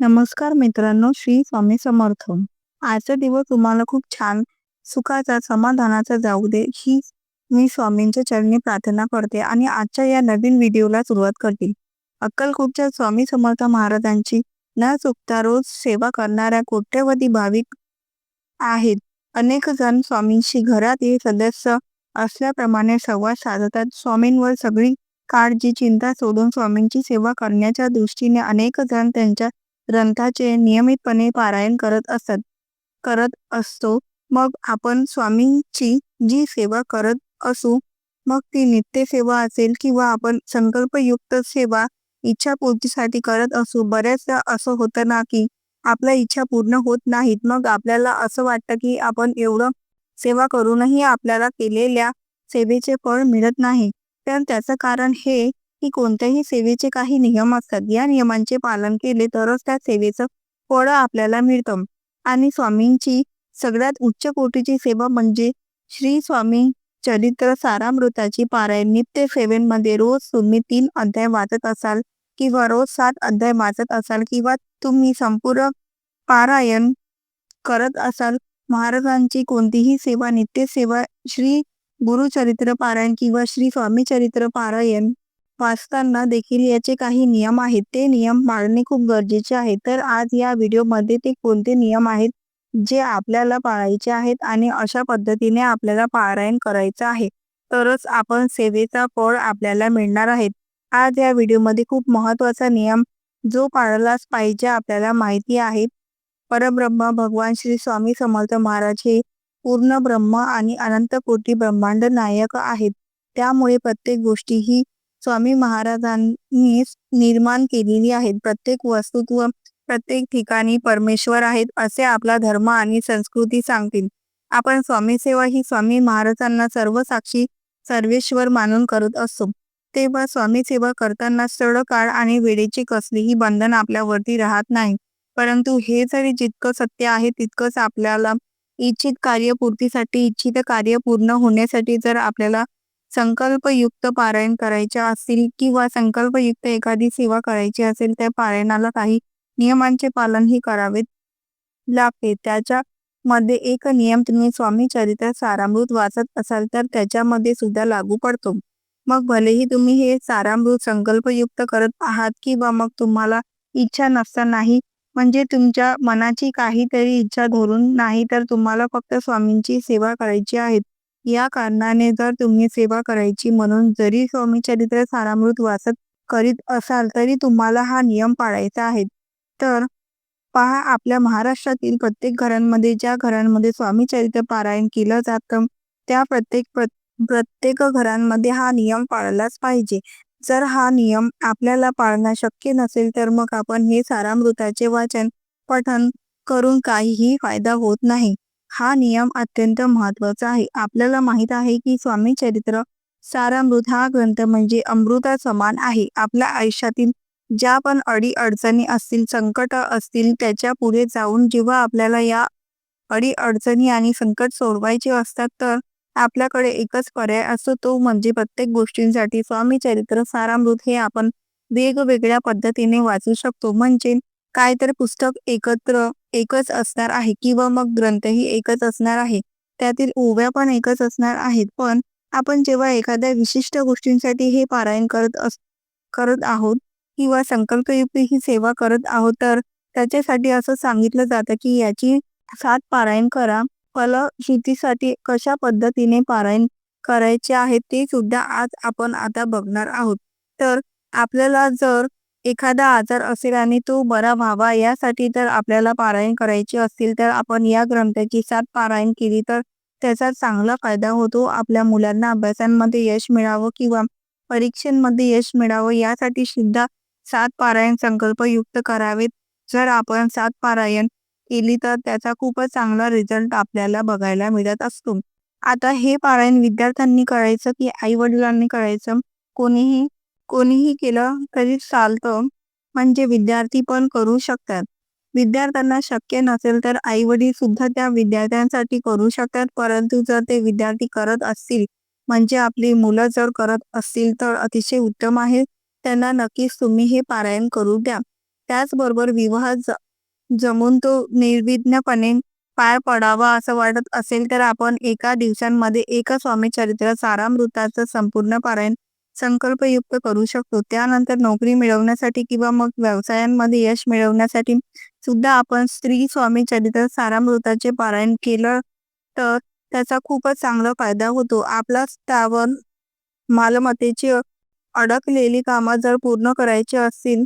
नमस्कार मित्रांनो श्री स्वामी समर्थ. आजचा दिवस तुम्हाला खूप छान सुखाचा समाधानाचा जाऊ दे ही मी स्वामींच्या चरणी प्रार्थना करते आणि आजच्या या नवीन व्हिडिओला सुरुवात करते. अक्कलकोटच्या स्वामी समर्थ महाराजांची न चुकता रोज सेवा करणाऱ्या कोट्यवधी भाविक आहेत. अनेक जण स्वामींशी घरातील सदस्य असल्याप्रमाणे संवाद साधतात. स्वामींवर सगळी काळजी चिंता सोडून स्वामींची सेवा करण्याच्या दृष्टीने अनेक जण त्यांच्या ग्रंथाचे नियमितपणे पारायण करत असत करत असतो. मग आपण स्वामींची जी सेवा करत असू मग ती नित्य सेवा असेल किंवा आपण संकल्पयुक्त सेवा इच्छापूर्तीसाठी करत असू बऱ्याचदा असं होतं ना की आपल्या इच्छा पूर्ण होत नाहीत. मग आपल्याला असं वाटतं की आपण एवढं सेवा करूनही आपल्याला केलेल्या सेवेचे फळ मिळत नाही. तर त्याचं कारण हे की कोणत्याही सेवेचे काही नियम असतात. या नियमांचे पालन केले तरच त्या सेवेचं फळ आपल्याला मिळतं. आणि स्वामींची सगळ्यात उच्च कोटीची सेवा म्हणजे श्री स्वामी चरित्र सारामृताची पारायण. नित्य सेवेमध्ये रोज तुम्ही तीन अध्याय वाचत असाल किंवा रोज सात अध्याय वाचत असाल किंवा तुम्ही संपूर्ण पारायण करत असाल महाराजांची कोणतीही सेवा नित्य सेवा श्री गुरुचरित्र पारायण किंवा श्री स्वामी चरित्र पारायण वाचताना देखील याचे काही नियम आहेत. ते नियम पाळणे खूप गरजेचे आहे. तर आज या व्हिडिओमध्ये ते कोणते नियम आहेत? जे आपल्याला पाळायचे आहेत आणि अशा पद्धतीने आपल्याला पारायण करायचं आहे. तरच आपण सेवेचा फळ आपल्याला मिळणार आहेत. आज या व्हिडिओमध्ये खूप महत्त्वाचा नियम जो पाळलाच पाहिजे आपल्याला माहिती आहे. परब्रह्म भगवान श्री स्वामी समर्थ महाराज हे पूर्ण ब्रह्म आणि अनंत कोटी ब्रह्मांड नायक आहेत. त्यामुळे प्रत्येक गोष्टी ही स्वामी महाराजांनी निर्माण केलेली आहेत. प्रत्येक वस्तुत्व प्रत्येक ठिकाणी परमेश्वर आहेत असे आपला धर्म आणि संस्कृती सांगतील. आपण स्वामी सेवा ही स्वामी महाराजांना सर्व साक्षी सर्वेश्वर मानून करत असतो. तेव्हा स्वामी सेवा करताना सड काळ आणि वेळेची कसलीही बंधन आपल्यावरती राहत नाही. परंतु हे जरी जितकं सत्य आहे तितकंच आपल्याला इच्छित कार्यपूर्तीसाठी इच्छित कार्य पूर्ण होण्यासाठी जर आपल्याला संकल्पयुक्त पारायण करायचे असतील किंवा संकल्पयुक्त एखादी सेवा करायची असेल त्या पारायणाला काही नियमांचे पालनही करावे लागते. त्याच्या मध्ये एक नियम तुम्ही स्वामी चरित्र सारामृत वाचत असाल तर त्याच्यामध्ये सुद्धा लागू पडतो. मग भलेही तुम्ही हे सारामृत संकल्पयुक्त करत आहात किंवा मग तुम्हाला इच्छा नसतानाही म्हणजे तुमच्या मनाची काहीतरी इच्छा धरून नाही तर तुम्हाला फक्त स्वामींची सेवा करायची आहे. या कारणाने जर तुम्ही सेवा करायची म्हणून जरी स्वामी चरित्र सारामृत वाचत करीत असाल तरी तुम्हाला हा नियम पाळायचा आहे. तर पहा आपल्या महाराष्ट्रातील प्रत्येक घरांमध्ये ज्या घरांमध्ये स्वामी चरित्र पारायण केलं जातं त्या प्रत्येक प्रत्येक घरांमध्ये हा नियम पाळलाच पाहिजे. जर हा नियम आपल्याला पाळणं शक्य नसेल तर मग आपण हे सारामृताचे वाचन पठन करून काहीही फायदा होत नाही. हा नियम अत्यंत महत्त्वाचा आहे. आपल्याला माहीत आहे की स्वामी चरित्र सारामृत हा ग्रंथ म्हणजे अमृता समान आहे. आपल्या आयुष्यातील ज्या पण अडी अडचणी असतील संकट असतील त्याच्या पुढे जाऊन जेव्हा आपल्याला या अडी अडचणी आणि संकट सोडवायचे असतात तर आपल्याकडे एकच पर्याय असतो तो म्हणजे प्रत्येक गोष्टींसाठी स्वामी चरित्र सारामृत हे आपण वेगवेगळ्या पद्धतीने वाचू शकतो. म्हणजे काय तर पुस्तक एकत्र एकच असणार आहे किंवा मग ग्रंथही एकच असणार आहे. त्यातील ओव्या पण एकच असणार आहेत. पण आपण जेव्हा एखाद्या विशिष्ट गोष्टींसाठी हे पारायण करत अस करत आहोत किंवा संकल्पयुक्ती ही सेवा करत आहोत तर त्याच्यासाठी असं सांगितलं जातं की याची सात पारायण करा. फलश्रुतीसाठी कशा पद्धतीने पारायण करायचे आहे ते सुद्धा आज आपण आता बघणार आहोत. तर आपल्याला जर एखादा आजार असेल आणि तो बरा व्हावा यासाठी जर आपल्याला पारायण करायचे असतील तर आपण या ग्रंथाची सात पारायण केली तर त्याचा चांगला फायदा होतो. आपल्या मुलांना अभ्यासांमध्ये यश मिळावं किंवा परीक्षांमध्ये यश मिळावं यासाठी सुद्धा सात पारायण संकल्पयुक्त करावेत. जर आपण सात पारायण केली तर त्याचा खूपच चांगला रिझल्ट आपल्याला बघायला मिळत असतो. आता हे पारायण विद्यार्थ्यांनी करायचं की आई वडिलांनी करायचं? कोणीही कोणीही केलं तरी चालतं म्हणजे विद्यार्थी पण करू शकतात. विद्यार्थ्यांना शक्य नसेल तर आई वडील सुद्धा त्या विद्यार्थ्यांसाठी करू शकतात परंतु जर ते विद्यार्थी करत असतील म्हणजे आपली मुलं जर करत असतील तर अतिशय उत्तम आहे. त्यांना नक्कीच तुम्ही हे पारायण करू द्या. त्याचबरोबर विवाह ज जमून तो निर्विघ्नपणे पार पडावा असं वाटत असेल तर आपण एका दिवसांमध्ये एका स्वामी चरित्र सारामृताचं संपूर्ण पारायण संकल्पयुक्त करू शकतो. त्यानंतर नोकरी मिळवण्यासाठी किंवा मग व्यवसायांमध्ये यश मिळवण्यासाठी सुद्धा आपण स्त्री स्वामी चरित्र सारामृताचे पारायण केलं तर त्याचा खूपच चांगला फायदा होतो. आपला त्यावर मालमत्तेची अडकलेली कामं जर पूर्ण करायची असतील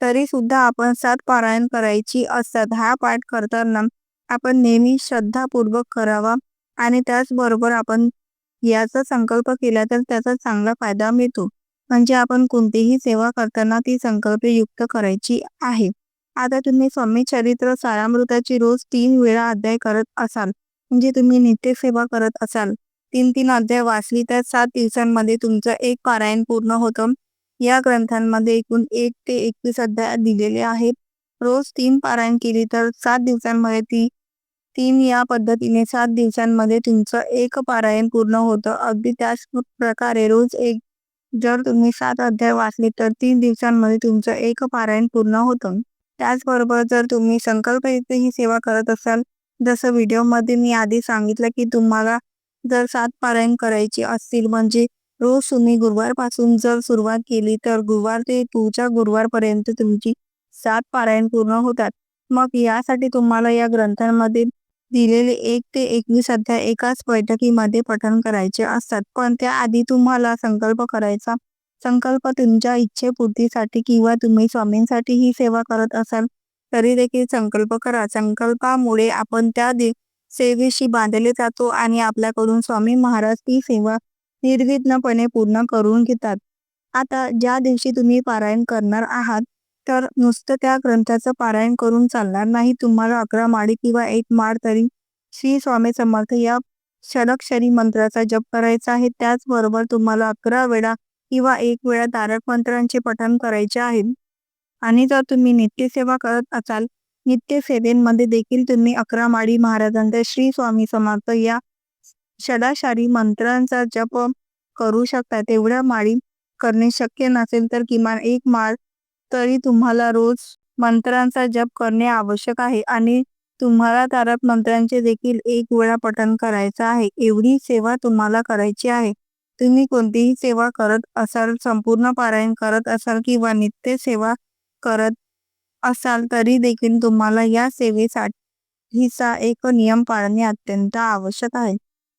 तरी सुद्धा आपण सात पारायण करायची असतात. हा पाठ करताना आपण नेहमी श्रद्धापूर्वक करावा आणि त्याचबरोबर आपण याचा संकल्प केला तर त्याचा चांगला फायदा मिळतो. म्हणजे आपण कोणतीही सेवा करताना ती संकल्पयुक्त करायची आहे. आता तुम्ही स्वामी चरित्र सारामृताची रोज तीन वेळा अध्याय करत असाल. म्हणजे तुम्ही नित्यसेवा करत असाल. तीन तीन अध्याय वाचली तर सात दिवसांमध्ये तुमचं एक पारायण पूर्ण होतं. या ग्रंथांमध्ये एकूण एक ते एकवीस अध्याय दिलेले आहेत. रोज तीन पारायण केली तर सात दिवसांमध्ये ती तीन या पद्धतीने सात दिवसांमध्ये तुमचं एक पारायण पूर्ण होतं. अगदी त्याच प्रकारे रोज एक जर तुम्ही सात अध्याय वाचले तर तीन दिवसांमध्ये तुमचं एक पारायण पूर्ण होतं. त्याचबरोबर जर तुम्ही संकल्पयुक्त ही सेवा करत असाल जसं व्हिडिओमध्ये मी आधी सांगितलं की तुम्हाला जर सात पारायण करायची असतील म्हणजे रोज तुम्ही गुरुवारपासून जर सुरुवात केली तर गुरुवार ते पुढच्या गुरुवारपर्यंत तुमची सात पारायण पूर्ण होतात. मग यासाठी तुम्हाला या ग्रंथांमध्ये दिलेले एक ते एकवीस अध्याय एकाच बैठकीमध्ये पठण करायचे असतात. पण त्याआधी तुम्हाला संकल्प करायचा. संकल्प तुमच्या इच्छेपूर्तीसाठी किंवा तुम्ही स्वामींसाठी ही सेवा करत असाल तरी देखील संकल्प करा. संकल्पामुळे आपण त्या सेवेशी बांधले जातो आणि आपल्याकडून स्वामी महाराज ती सेवा निर्विघ्नपणे पूर्ण करून घेतात. आता ज्या दिवशी तुम्ही पारायण करणार आहात तर नुसतं त्या ग्रंथाचं पारायण करून चालणार नाही तुम्हाला अकरा माळी किंवा एक माळ तरी श्री स्वामी समर्थ या षडक्षरी मंत्राचा जप करायचा आहे. त्याचबरोबर तुम्हाला अकरा वेळा किंवा एक वेळा तारक मंत्रांचे पठण करायचे आहे. आणि जर तुम्ही नित्यसेवा करत असाल नित्यसेवेमध्ये देखील तुम्ही अकरा माळी महाराजांचा श्री स्वामी समर्थ या षडाशारी मंत्रांचा जप करू शकता. तेवढ्या माळी करणे शक्य नसेल तर किमान एक माळ तरी तुम्हाला रोज मंत्रांचा जप करणे आवश्यक आहे आणि तुम्हाला तारक मंत्र्यांचे देखील एक वेळा पठण करायचं आहे. एवढी सेवा तुम्हाला करायची आहे. तुम्ही कोणतीही सेवा करत असाल संपूर्ण पारायण करत असाल किंवा नित्य सेवा करत असाल तरी देखील तुम्हाला या सेवेसाठीचा एक नियम पाळणे अत्यंत आवश्यक आहे.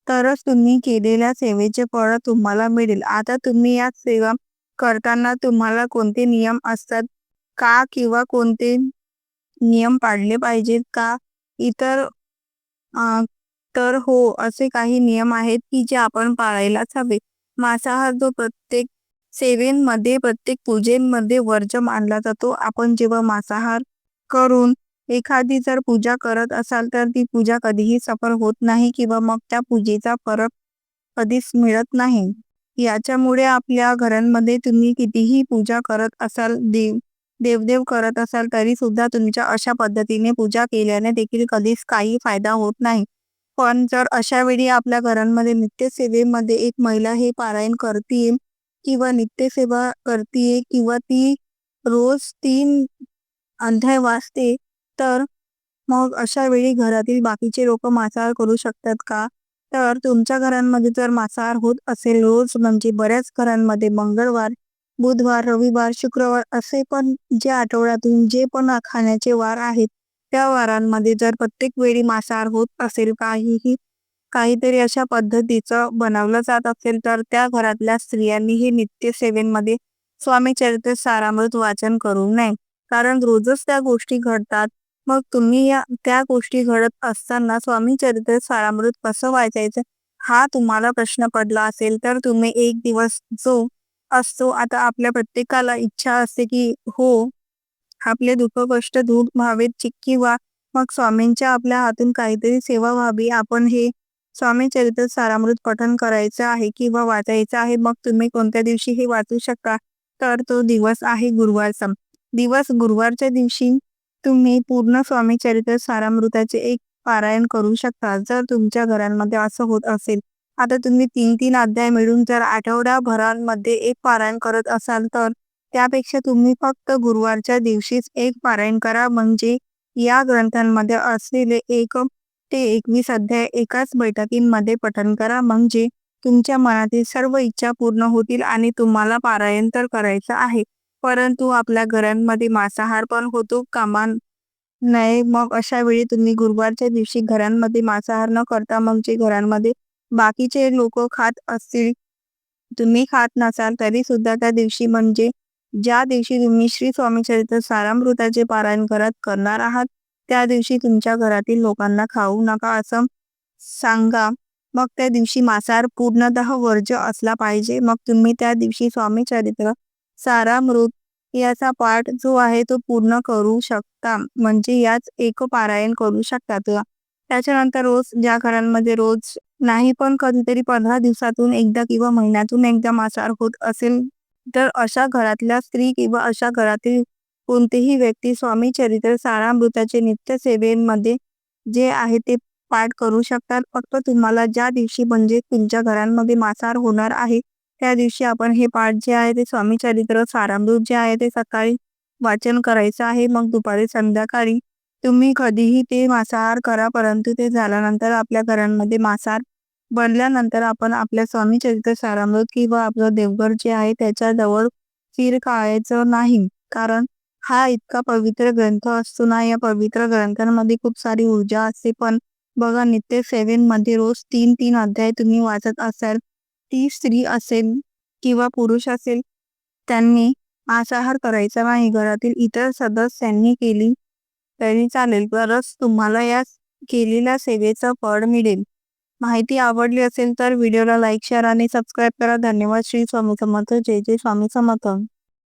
तरच तुम्ही केलेल्या सेवेचे फळ तुम्हाला मिळेल. आता तुम्ही या सेवा करताना तुम्हाला कोणते नियम असतात? का किंवा कोणते नियम पाळले पाहिजेत का? इतर तर हो असे काही नियम आहेत की जे आपण पाळायलाच हवे. मांसाहार जो प्रत्येक सेवेंमध्ये प्रत्येक पूजेमध्ये वर्ज मानला जातो. आपण जेव्हा मांसाहार करून एखादी जर पूजा करत असाल तर ती पूजा कधीही सफल होत नाही किंवा मग त्या पूजेचा फरक कधीच मिळत नाही. याच्यामुळे आपल्या घरांमध्ये तुम्ही कितीही पूजा करत असाल देव देवदेव करत असाल तरी सुद्धा तुमच्या अशा पद्धतीने पूजा केल्याने देखील कधीच काही फायदा होत नाही. पण जर अशा वेळी आपल्या घरांमध्ये नित्यसेवेमध्ये एक महिला हे पारायण करते किंवा नित्यसेवा करते किंवा ती रोज तीन अध्याय वाचते तर मग अशा वेळी घरातील बाकीचे लोक मांसाहार करू शकतात का? तर तुमच्या घरांमध्ये जर मांसाहार होत असेल रोज म्हणजे बऱ्याच घरांमध्ये मंगळवार बुधवार रविवार शुक्रवार असे पण जे आठवड्यातून जे पण खाण्याचे वार आहेत त्या वारांमध्ये जर प्रत्येक वेळी मांसाहार होत असेल काहीही काहीतरी अशा पद्धतीचं बनवलं जात असेल तर त्या घरातल्या स्त्रियांनी हे नित्यसेवेमध्ये स्वामी चरित्र सारामृत वाचन करू नये. कारण रोजच त्या गोष्टी घडतात मग तुम्ही या त्या गोष्टी घडत असताना स्वामी चरित्र सारामृत कसं वाचायचं? हा तुम्हाला प्रश्न पडला असेल तर तुम्ही एक दिवस जो असतो आता आपल्या प्रत्येकाला इच्छा असते की हो आपले दुःख कष्ट दूर व्हावेत किंवा मग स्वामींच्या आपल्या हातून काहीतरी सेवा व्हावी. आपण हे स्वामी चरित्र सारामृत पठन करायचं आहे किंवा वाचायचं आहे मग तुम्ही कोणत्या दिवशी हे वाचू शकता? तर तो दिवस आहे गुरुवारचा. दिवस गुरुवारच्या दिवशी तुम्ही पूर्ण स्वामी चरित्र सारामृताचे एक पारायण करू शकता जर तुमच्या घरांमध्ये असं होत असेल. आता तुम्ही तीन तीन अध्याय मिळून जर आठवडाभरांमध्ये एक पारायण करत असाल तर त्यापेक्षा तुम्ही फक्त गुरुवारच्या दिवशीच एक पारायण करा. म्हणजे या ग्रंथांमध्ये असलेले एक ते एकवीस अध्याय एकाच बैठकींमध्ये पठन करा. म्हणजे तुमच्या मनातील सर्व इच्छा पूर्ण होतील आणि तुम्हाला पारायण तर करायचं आहे. परंतु आपल्या घरांमध्ये मांसाहार पण होतो कामा नये मग अशा वेळी तुम्ही गुरुवारच्या दिवशी घरांमध्ये मांसाहार न करता मग जे घरांमध्ये बाकीचे लोक खात असतील तुम्ही खात नसाल तरी सुद्धा त्या दिवशी म्हणजे ज्या दिवशी तुम्ही श्री स्वामी चरित्र सारामृताचे पारायण करत करणार आहात त्या दिवशी तुमच्या घरातील लोकांना खाऊ नका असं सांगा. मग त्या दिवशी मांसाहार पूर्णतः वर्ज्य असला पाहिजे. मग तुम्ही त्या दिवशी स्वामी चरित्र सारा मृत याचा पाठ जो आहे तो पूर्ण करू शकता. म्हणजे याच एक पारायण करू शकतात. त्याच्यानंतर रोज ज्या घरांमध्ये रोज नाही पण कधीतरी पंधरा दिवसातून एकदा किंवा महिन्यातून एकदा मांसाहार होत असेल तर अशा घरातल्या स्त्री किंवा अशा घरातील कोणतीही व्यक्ती स्वामी चरित्र सारामृताचे नित्य सेवेमध्ये जे आहे ते पाठ करू शकतात. फक्त तुम्हाला ज्या दिवशी म्हणजे तुमच्या घरांमध्ये मांसाहार होणार आहे त्या दिवशी आपण हे पाठ जे आहे ते स्वामी चरित्र सारामृत जे आहे ते सकाळी वाचन करायचं आहे. मग दुपारी संध्याकाळी तुम्ही कधीही ते मांसाहार करा परंतु ते झाल्यानंतर आपल्या घरांमध्ये मांसाहार बनल्यानंतर आपण आपल्या स्वामी चरित्र सारामृत किंवा आपलं देवघर जे आहे त्याच्याजवळ फिर काळायचं नाही. कारण हा इतका पवित्र ग्रंथ असतो ना या पवित्र ग्रंथांमध्ये खूप सारी ऊर्जा असते. पण बघा नित्य सेवेंमध्ये रोज तीन तीन अध्याय तुम्ही वाचत असाल ती स्त्री असेल किंवा पुरुष असेल त्यांनी मांसाहार करायचा नाही. घरातील इतर सदस्यांनी केली तरी चालेल. तरच तुम्हाला या केलेल्या सेवेचं फळ मिळेल. माहिती आवडली असेल तर व्हिडिओला लाईक शेअर आणि सबस्क्राईब करा. धन्यवाद. श्री स्वामी समर्थ. जय जय स्वामी समर्थ.